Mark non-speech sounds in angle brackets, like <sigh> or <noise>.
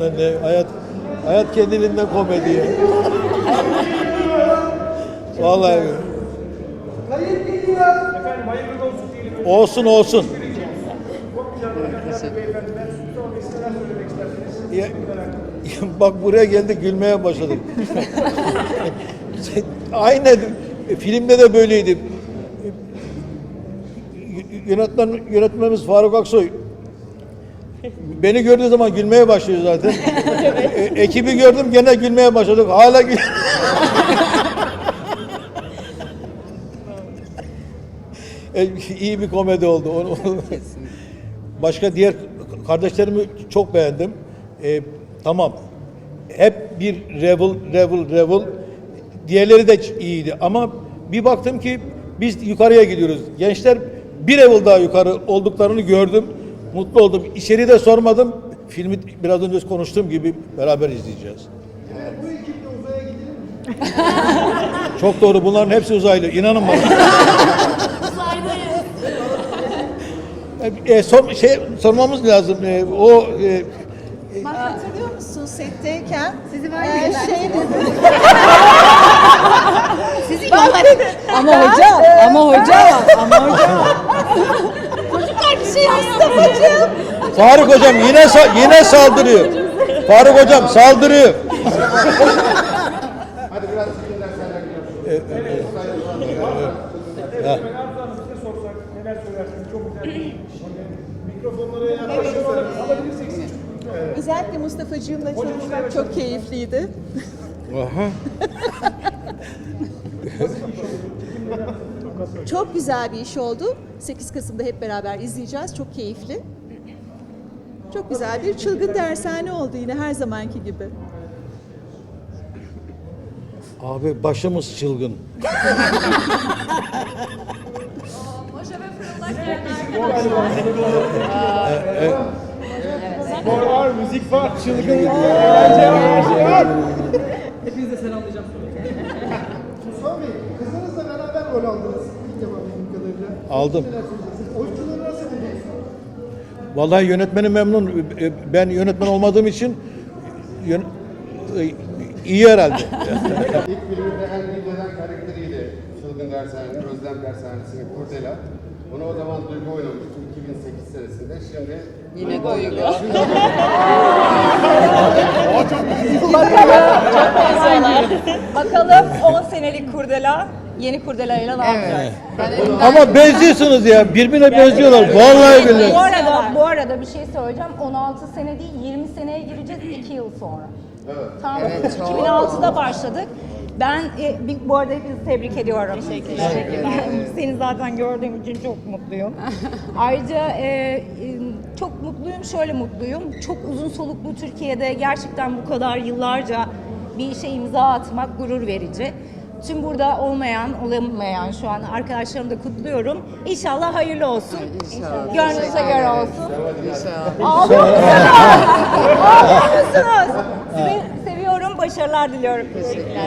Lan ne, hayat hayat kendiliğinden komedi. Vallahi. Hayırlı olsun. Olsun olsun. Ya, bak buraya geldik gülmeye başladık. <laughs> Aynen filmde de böyleydi. Yönetmen yönetmenimiz Faruk Aksoy beni gördüğü zaman gülmeye başlıyor zaten. E, ekibi gördüm gene gülmeye başladık. Hala gül. E, iyi bir komedi oldu. Onu- Başka diğer kardeşlerimi çok beğendim. E, tamam. Hep bir revel, revel, revel. Diğerleri de iyiydi ama bir baktım ki biz yukarıya gidiyoruz. Gençler bir level daha yukarı olduklarını gördüm. Mutlu oldum. İçeriği de sormadım. Filmi biraz önce konuştuğum gibi beraber izleyeceğiz. Bu ekiple uzaya gidelim? <laughs> Çok doğru. Bunların hepsi uzaylı. İnanın bana. E, sor, şey sormamız lazım. E, o e, Bak hatırlıyor musun setteyken? Sizi var Ee, ya. şey dedi. <laughs> Sizi. Ama hocam, ama hocam, ama hocam. Mustafa'cığım. Faruk hocam yine sa- yine saldırıyor. Faruk hocam saldırıyor. Hanım size sorsak neler söylersiniz? Çok güzel Mikrofonlara yaklaşırsanız alabilirsiniz. Özellikle Mustafa'cığımla çalışmak çok keyifliydi. <laughs> <laughs> Çok güzel bir iş oldu. 8 Kasım'da hep beraber izleyeceğiz. Çok keyifli. Çok güzel bir çılgın dershane oldu yine her zamanki gibi. Abi başımız çılgın. Spor var, müzik var, çılgınlık var, eğlence var, her şey var. Mustafa Bey, kızınızla beraber rol aldınız. İlk defa bildiğim kadarıyla. Aldım. Oyuncuları nasıl buldunuz? Vallahi yönetmenim memnun. E, Ben yönetmen olmadığım için yön- e, iyi herhalde. <laughs> İlk filminde en iyi gelen karakteriyle Çılgın Dershanesi, Özlem Dershanesi'nin Kurdela. Bunu o zaman Duygu oynamıştım 2008 senesinde. Şimdi Yine Duygu oynuyor. <laughs> Bakalım 10 senelik kurdela, yeni kurdela ile ne yapacak? Ama benziyorsunuz ya. Birbirine benziyorlar. Vallahi billahi. Bu arada bu arada bir şey söyleyeceğim. 16 sene değil 20 seneye gireceğiz 2 yıl sonra. Evet. Tam 2006'da başladık. Ben e, bir- bu arada hepinizi tebrik ediyorum. Teşekkürler. Seni zaten gördüğüm için çok mutluyum. Ayrıca e, e, çok mutluyum, şöyle mutluyum. Çok uzun soluklu Türkiye'de gerçekten bu kadar yıllarca bir işe imza atmak gurur verici. Tüm burada olmayan, olamayan şu an arkadaşlarımı da kutluyorum. İnşallah hayırlı olsun. İnşallah. Gönlünüze göre olsun. İnşallah. Ağlıyor musunuz? <laughs> Ağlıyor musunuz? Sizi seviyorum, başarılar diliyorum.